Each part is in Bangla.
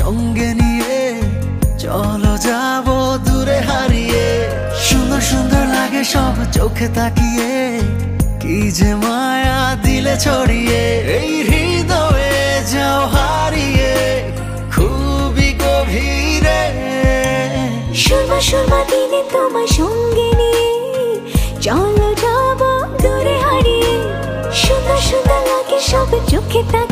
সঙ্গে নিয়ে চলো যাব দূরে হারিয়ে। সুন্দর সুন্দর লাগে সব চোখে তাকিয়ে, কি যে মায়া দিলে ছড়িয়ে, এই হৃদয়ে যাও হারিয়ে, খুবই গভীরে। সুরমা সুরমা দিনে তোমার সঙ্গে নিয়ে চলো যাব দূরে হারিয়ে। সুন্দর সুন্দর লাগে সব চোখে তাকিয়ে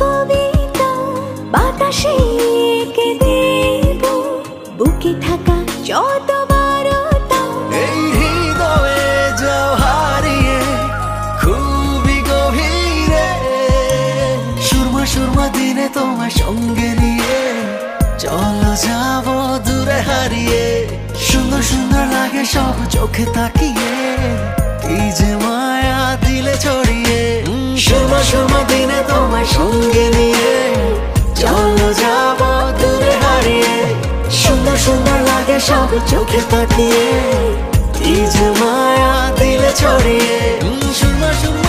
কবিতা বাতাসে এঁকে দেব। বুকে থাকা যত দিনে তোমার সঙ্গে নিয়ে চলো যাব দূরে হারিয়ে। সুন্দর সুন্দর লাগে সব চোখে তাকিয়ে, কি যে সুরমা দিনে তোমার সঙ্গে নিয়ে চলো যাব দূরে হারিয়ে। সুন্দর সুন্দর লাগে সব চোখে তাকিয়ে কি যে মায়া দিলে ছড়িয়ে। সুন্দর দিলে